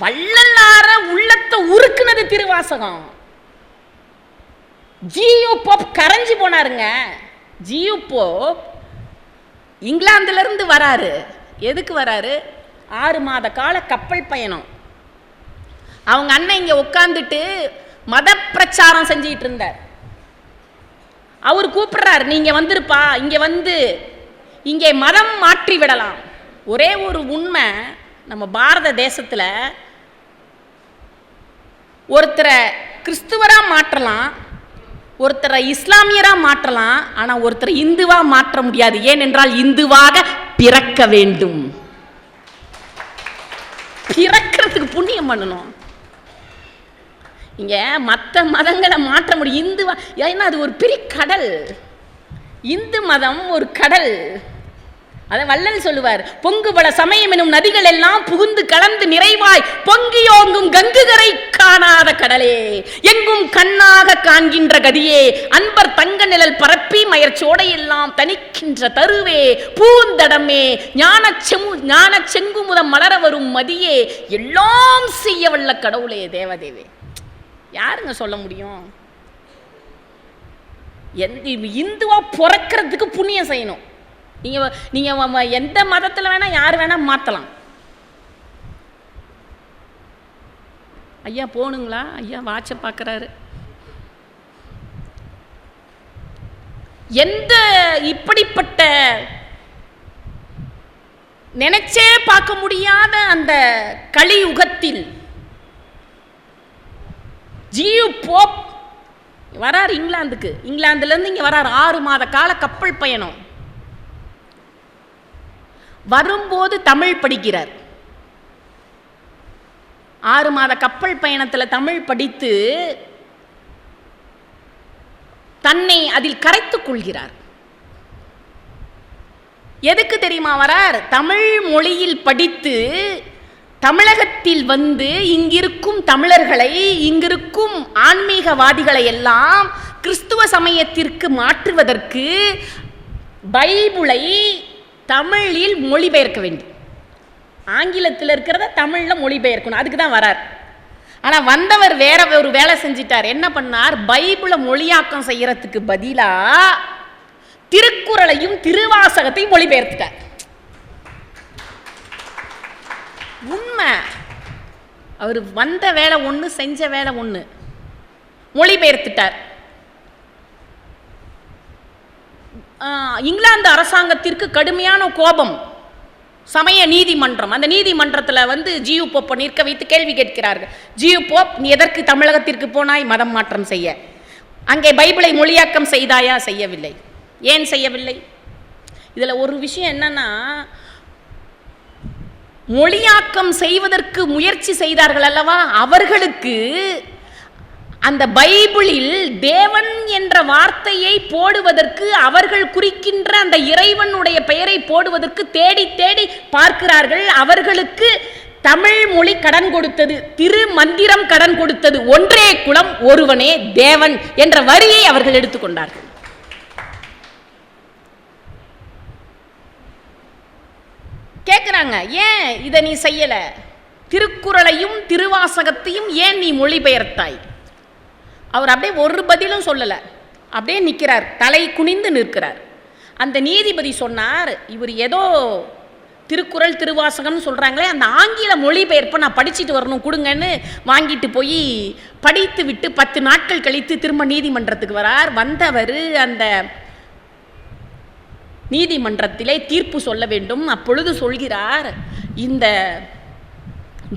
வள்ளலார உள்ளத்தை உருக்குனது Thiruvasagam. G U Pope கரைஞ்சி போனாருங்க. G U Pope இங்கிலாந்துல இருந்து வராரு. எதுக்கு வராரு? ஆறு மாத கால கப்பல் பயணம். அவங்க அண்ணன் இங்க உட்காந்துட்டு மத பிரச்சாரம் செஞ்சிட்டு இருந்தார். அவர் கூப்பிடுறார் நீங்க வந்திருப்பா இங்க வந்து இங்கே மதம் மாற்றி விடலாம். ஒரே ஒரு உண்மை நம்ம பாரத தேசத்துல ஒருத்தரை கிறிஸ்துவராக மாற்றலாம் ஒருத்தரை இஸ்லாமியராக மாற்றலாம் ஆனால் ஒருத்தரை இந்துவாக மாற்ற முடியாது. ஏனென்றால் இந்துவாக பிறக்க வேண்டும். பிறக்கிறதுக்கு புண்ணியம் பண்ணணும். இங்க மற்ற மதங்களை மாற்ற முடியும். இந்துவா ஏன்னா அது ஒரு பெரிய கடல். இந்து மதம் ஒரு கடல். அதை வள்ளல் சொல்லுவார். பொங்கு பல சமயம் எனும் நதிகள் எல்லாம் புகுந்து கலந்து நிறைவாய் பொங்கியோங்கும் கங்குகரை காணாத கடலே எங்கும் கண்ணாக காண்கின்ற கதியே அன்பர் தங்க நிழல் பரப்பி மயற்சோடை சோடையெல்லாம் தணிக்கின்ற தருவே பூந்தடமே ஞான செமு ஞான செங்குமுதம் மலர வரும் மதியே எல்லாம் செய்ய வல்ல கடவுளே தேவதேவே. யாருங்க சொல்ல முடியும்? இந்துவா பிறக்கிறதுக்கு புண்ணியம் செய்யணும். நீங்கள் நீங்கள் எந்த மதத்தில் வேணால் யார் வேணால் மாற்றலாம் ஐயா போகணுங்களா? ஐயா வாட்சை பார்க்குறாரு எந்த இப்படிப்பட்ட நினைச்சே பார்க்க முடியாத அந்த கலியுகத்தில் ஜியு போப் வரார் இங்கிலாந்துக்கு. இங்கிலாந்துலேருந்து இங்கே வராரு. ஆறு மாத கால கப்பல் பயணம். வரும்போது தமிழ் படிக்கிறார். ஆறு மாத கப்பல் பயணத்தில் தமிழ் படித்து தன்னை அதில் கரைத்துக் கொள்கிறார். எதுக்கு தெரியுமா வரார்? தமிழ் மொழியில் படித்து தமிழகத்தில் வந்து இங்கிருக்கும் தமிழர்களை இங்கிருக்கும் ஆன்மீகவாதிகளை எல்லாம் கிறிஸ்துவ சமயத்திற்கு மாற்றுவதற்கு பைபிளை தமிழில் மொழிபெயர்க்க வேண்டும். ஆங்கிலத்தில் இருக்கிறத தமிழில் மொழிபெயர்க்கணும். அதுக்கு தான் வரார். ஆனால் வந்தவர் வேற ஒரு வேலை செஞ்சிட்டார். என்ன பண்ணார்? பைபிளை மொழியாக்கம் செய்யறதுக்கு பதிலாக திருக்குறளையும் திருவாசகத்தையும் மொழிபெயர்த்துட்டார். உண்மை. அவர் வந்த வேலை ஒன்று செஞ்ச வேலை ஒன்று மொழிபெயர்த்துட்டார். இங்கிலாந்து அரசாங்கத்திற்கு கடுமையான கோபம். சமய நீதிமன்றம். அந்த நீதிமன்றத்தில் வந்து ஜியு போப்பை நிற்க வைத்து கேள்வி கேட்கிறார்கள். ஜியு போப் நீ எதற்கு தமிழகத்திற்கு போனாய்? மதம் மாற்றம் செய்ய. அங்கே பைபிளை மொழியாக்கம் செய்தாயா? செய்யவில்லை. ஏன் செய்யவில்லை? இதில் ஒரு விஷயம் என்னன்னா மொழியாக்கம் செய்வதற்கு முயற்சி செய்தார்கள் அல்லவா? அவர்களுக்கு அந்த பைபிளில் தேவன் என்ற வார்த்தையை போடுவதற்கு அவர்கள் குறிக்கின்ற அந்த இறைவனுடைய பெயரை போடுவதற்கு தேடி தேடி பார்க்கிறார்கள். அவர்களுக்கு தமிழ் மொழி கடன் கொடுத்தது திரு மந்திரம் கடன் கொடுத்தது. ஒன்றே குலம் ஒருவனே தேவன் என்ற வரியை அவர்கள் எடுத்துக்கொண்டார்கள் கேட்குறாங்க ஏன் இதை நீ செய்யல? திருக்குறளையும் திருவாசகத்தையும் ஏன் நீ மொழிபெயர்த்தாய்? அவர் அப்படியே ஒரு பதிலும் சொல்லலை. அப்படியே நிற்கிறார் தலை குனிந்து நிற்கிறார். அந்த நீதிபதி சொன்னார் இவர் ஏதோ திருக்குறள் திருவாசகம்னு சொல்கிறாங்களே அந்த ஆங்கில மொழிபெயர்ப்பை நான் படிச்சுட்டு வரணும் கொடுங்கன்னு வாங்கிட்டு போய் படித்து விட்டு பத்து நாட்கள் கழித்து திரும்ப நீதிமன்றத்துக்கு வரார். வந்தவர் அந்த நீதிமன்றத்திலே தீர்ப்பு சொல்ல வேண்டும். அப்பொழுது சொல்கிறார் இந்த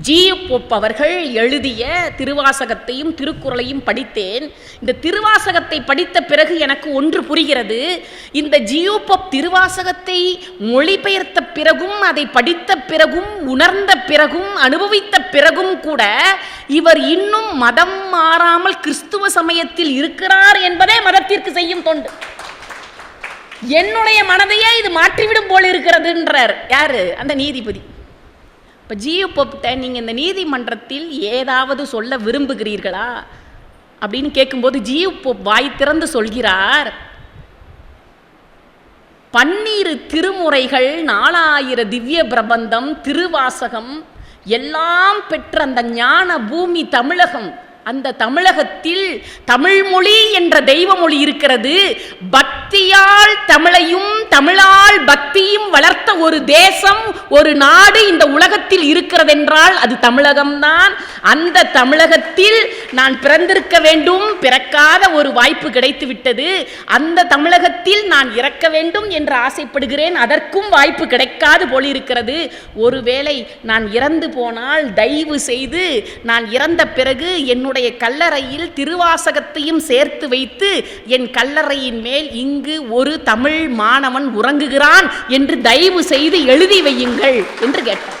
ஜியு அவர்கள் எழுதிய திருவாசகத்தையும் திருக்குறளையும் படித்தேன். இந்த திருவாசகத்தை படித்த பிறகு எனக்கு ஒன்று புரிகிறது. இந்த ஜியோபப் திருவாசகத்தை மொழிபெயர்த்த பிறகும் அதை படித்த பிறகும் உணர்ந்த பிறகும் அனுபவித்த பிறகும் கூட இவர் இன்னும் மதம் மாறாமல் கிறிஸ்துவ சமயத்தில் இருக்கிறார் என்பதே மதத்திற்கு செய்யும் தொண்டு. என்னுடைய மனதையே இது மாற்றிவிடும் போல் இருக்கிறதுன்றார். யாரு? அந்த நீதிபதி. இப்போ ஜியு போப்கிட்ட நீங்கள் இந்த நீதிமன்றத்தில் ஏதாவது சொல்ல விரும்புகிறீர்களா? அப்படின்னு கேட்கும்போது ஜியு போப் வாய் திறந்து சொல்கிறார். பன்னீரு திருமுறைகள் நாலாயிர திவ்ய பிரபந்தம் திருவாசகம் எல்லாம் பெற்ற அந்த ஞான பூமி தமிழகம். அந்த தமிழகத்தில் தமிழ்மொழி என்ற தெய்வ மொழி இருக்கிறது. பக்தியால் தமிழையும் தமிழால் பக்தியும் வளர்த்த ஒரு தேசம் ஒரு நாடு இந்த உலகத்தில் இருக்கிறதென்றால் அது தமிழகம்தான். அந்த தமிழகத்தில் நான் பிறந்திருக்க வேண்டும் பிறக்காத ஒரு வாய்ப்பு கிடைத்து விட்டது அந்த தமிழகத்தில் நான் இறக்க வேண்டும் என்று ஆசைப்படுகிறேன் அதற்கும் வாய்ப்பு கிடைக்காது போலிருக்கிறது. ஒருவேளை நான் இறந்து போனால் தயவு செய்து நான் இறந்த பிறகு என்னுடைய கல்லறையில் திருவாசகத்தையும் சேர்த்து வைத்து என் கல்லறையின் மேல் இங்கு ஒரு தமிழ் மாணவன் உறங்குகிறான் என்று தயவு செய்து எழுதி வையுங்கள் என்று கேட்டார்.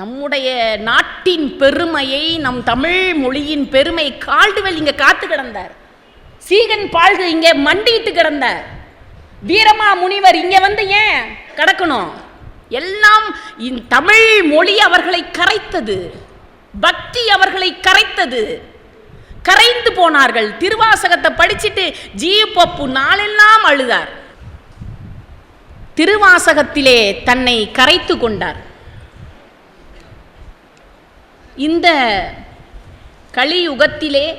நம்முடைய நாட்டின் பெருமையை நம் தமிழ் மொழியின் பெருமை கால்டுவெல் இங்க காத்து கிடந்தார். சீகன் பால்கு இங்கே மண்டிட்டு கிடந்தார். வீரமா முனிவர் இங்க வந்து ஏன் கிடக்கணும்? எல்லாம் தமிழ் மொழி அவர்களை கரைத்தது பக்தி அவர்களை கரைத்தது. கரைந்து போனார்கள். திருவாசகத்தை படிச்சுட்டு ஜி பப்பு நாளெல்லாம் அழுதார். திருவாசகத்திலே தன்னை கரைத்து கொண்டார். இந்த கலியுகத்திலே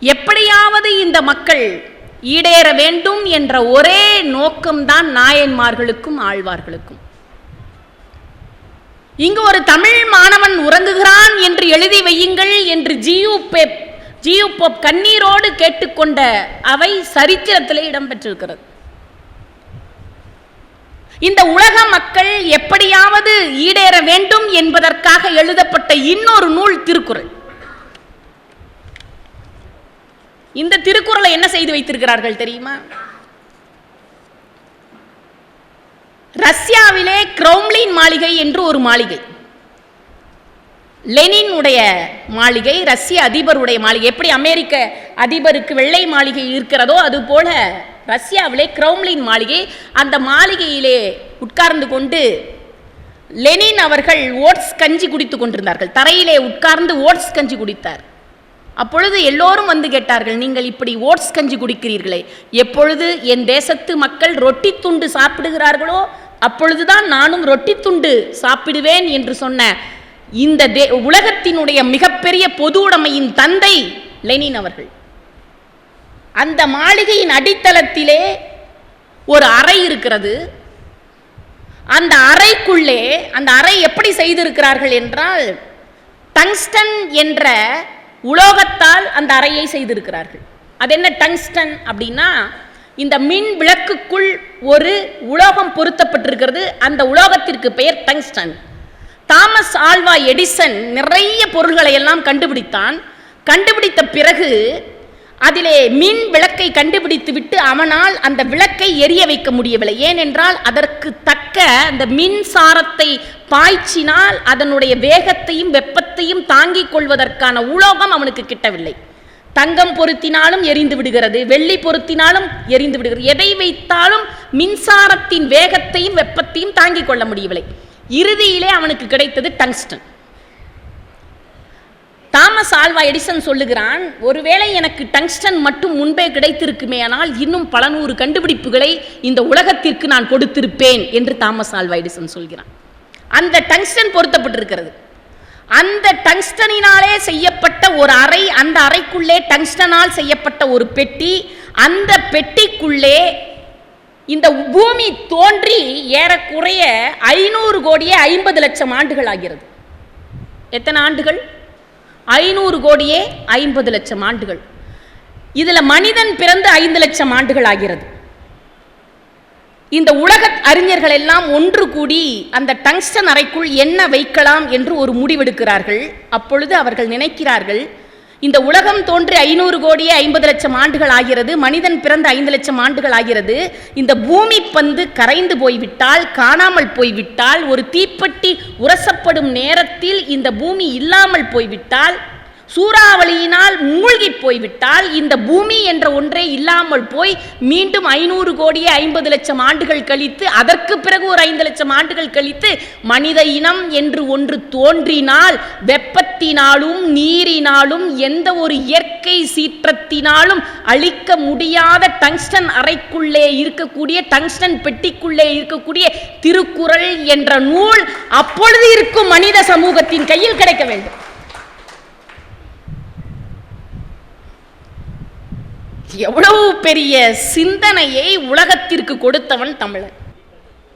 எப்படியாவது இந்த மக்கள் ஈடேற வேண்டும் என்ற ஒரே நோக்கம்தான் நாயன்மார்களுக்கும் ஆழ்வார்களுக்கும். இங்கு ஒரு தமிழ் மாணவன் உறங்குகிறான் என்று எழுதி வையுங்கள் என்று ஜியு பெப் ஜியு பொப் கண்ணீரோடு கேட்டுக்கொண்ட அவை சரித்திரத்திலே இடம்பெற்றிருக்கிறது. இந்த உலக மக்கள் எப்படியாவது ஈடேற வேண்டும் என்பதற்காக எழுதப்பட்ட இன்னொரு நூல் திருக்குறள். இந்த திருக்குறளை என்ன செய்து வைத்திருக்கிறார்கள் தெரியுமா? ரஷ்யாவிலே கிரௌம்லின் மாளிகை என்று ஒரு மாளிகை. லெனின் உடைய மாளிகை ரஷ்ய அதிபருடைய மாளிகை. எப்படி அமெரிக்க அதிபருக்கு வெள்ளை மாளிகை இருக்கிறதோ அது போல ரஷ்யாவிலே கிரௌம்லின் மாளிகை. அந்த மாளிகையிலே உட்கார்ந்து கொண்டு லெனின் அவர்கள் ஓட்ஸ் கஞ்சி குடித்து கொண்டிருந்தார்கள். தரையிலே உட்கார்ந்து ஓட்ஸ் கஞ்சி குடித்தார். அப்பொழுது எல்லோரும் வந்து கேட்டார்கள் நீங்கள் இப்படி ஓட்ஸ் கஞ்சி குடிக்கிறீர்களே எப்பொழுது என் தேசத்து மக்கள் ரொட்டி துண்டு சாப்பிடுகிறார்களோ அப்பொழுதுதான் நானும் ரொட்டி துண்டு சாப்பிடுவேன் என்று சொன்ன இந்த தே உலகத்தினுடைய மிகப்பெரிய பொது உடைமையின் தந்தை லெனின் அவர்கள். அந்த மாளிகையின் அடித்தளத்திலே ஒரு அறை இருக்கிறது. அந்த அறைக்குள்ளே அந்த அறை எப்படி செய்திருக்கிறார்கள் என்றால் டங்ஸ்டன் என்ற உலோகத்தால் அந்த அறையை செய்திருக்கிறார்கள். அது என்ன டங்ஸ்டன் அப்படின்னா இந்த மின் விளக்குக்குள் ஒரு உலோகம் பொருத்தப்பட்டிருக்கிறது. அந்த உலோகத்திற்கு பெயர் டங்ஸ்டன். தாமஸ் ஆல்வா எடிசன் நிறைய பொருள்களை எல்லாம் கண்டுபிடித்தான். கண்டுபிடித்த பிறகு அதிலே மின் விளக்கை கண்டுபிடித்து விட்டு அவனால் அந்த விளக்கை எரிய வைக்க முடியவில்லை. ஏனென்றால் அதற்கு தக்க அந்த மின்சாரத்தை பாய்ச்சினால் அதனுடைய வேகத்தையும் வெப்பத்தையும் தாங்கிக் கொள்வதற்கான உலோகம் அவனுக்கு கிட்டவில்லை. தங்கம் பொருத்தினாலும் எரிந்து விடுகிறது வெள்ளி பொருத்தினாலும் எரிந்து விடுகிறது. எதை வைத்தாலும் மின்சாரத்தின் வேகத்தையும் வெப்பத்தையும் தாங்கிக் கொள்ள முடியவில்லை. இறுதியிலே அவனுக்கு கிடைத்தது டங்ஸ்டன். தாமஸ் ஆல்வா எடிசன் சொல்லுகிறான் ஒருவேளை எனக்கு டங்ஸ்டன் மட்டும் முன்பே கிடைத்திருக்குமே ஆனால் இன்னும் பல நூறு கண்டுபிடிப்புகளை இந்த உலகத்திற்கு நான் கொடுத்திருப்பேன் என்று தாமஸ் ஆல்வா எடிசன் சொல்கிறான். அந்த டங்ஸ்டன் பொருத்தப்பட்டிருக்கிறது. அந்த டங்ஸ்டனினாலே செய்யப்பட்ட ஒரு அறை அந்த அறைக்குள்ளே டங்ஸ்டனால் செய்யப்பட்ட ஒரு பெட்டி அந்த பெட்டிக்குள்ளே இந்த பூமி தோன்றி ஏறக்குறைய ஐநூறு கோடியே ஐம்பது லட்சம் ஆண்டுகள் ஆகிறது. எத்தனை ஆண்டுகள்? ஐநூறு கோடியே ஐம்பது லட்சம் ஆண்டுகள். இதில் மனிதன் பிறந்து ஐந்து லட்சம் ஆண்டுகள் ஆகிறது. இந்த உலக அறிஞர்கள் எல்லாம் ஒன்று கூடி அந்த டங்ஸ்டன் அறைக்குள் என்ன வைக்கலாம் என்று ஒரு முடிவெடுக்கிறார்கள். அப்பொழுது அவர்கள் நினைக்கிறார்கள் இந்த உலகம் தோன்றி ஐநூறு கோடியே ஐம்பது லட்சம் ஆண்டுகள் ஆகிறது மனிதன் பிறந்த ஐந்து லட்சம் ஆண்டுகள் ஆகிறது. இந்த பூமி பந்து கரைந்து போய்விட்டால் காணாமல் போய்விட்டால் ஒரு தீப்பெட்டி உரசப்படும் நேரத்தில் இந்த பூமி இல்லாமல் போய்விட்டால் சூறாவளியினால் மூழ்கி போய்விட்டால் இந்த பூமி என்ற ஒன்றே இல்லாமல் போய் மீண்டும் ஐநூறு கோடியே ஐம்பது லட்சம் ஆண்டுகள் கழித்து அதற்கு பிறகு ஒரு ஐந்து லட்சம் ஆண்டுகள் கழித்து மனித இனம் என்று ஒன்று தோன்றினால் வெப்பத்தினாலும் நீரினாலும் எந்த ஒரு இயற்கை சீற்றத்தினாலும் அழிக்க முடியாத டங்ஸ்டன் அறைக்குள்ளே இருக்கக்கூடிய டங்ஸ்டன் பெட்டிக்குள்ளே இருக்கக்கூடிய திருக்குறள் என்ற நூல் அப்பொழுது இருக்கும் மனித சமூகத்தின் கையில் கிடைக்க வேண்டும். எவ்வளவு பெரிய சிந்தனையை உலகத்திற்கு கொடுத்தவன் தமிழன்.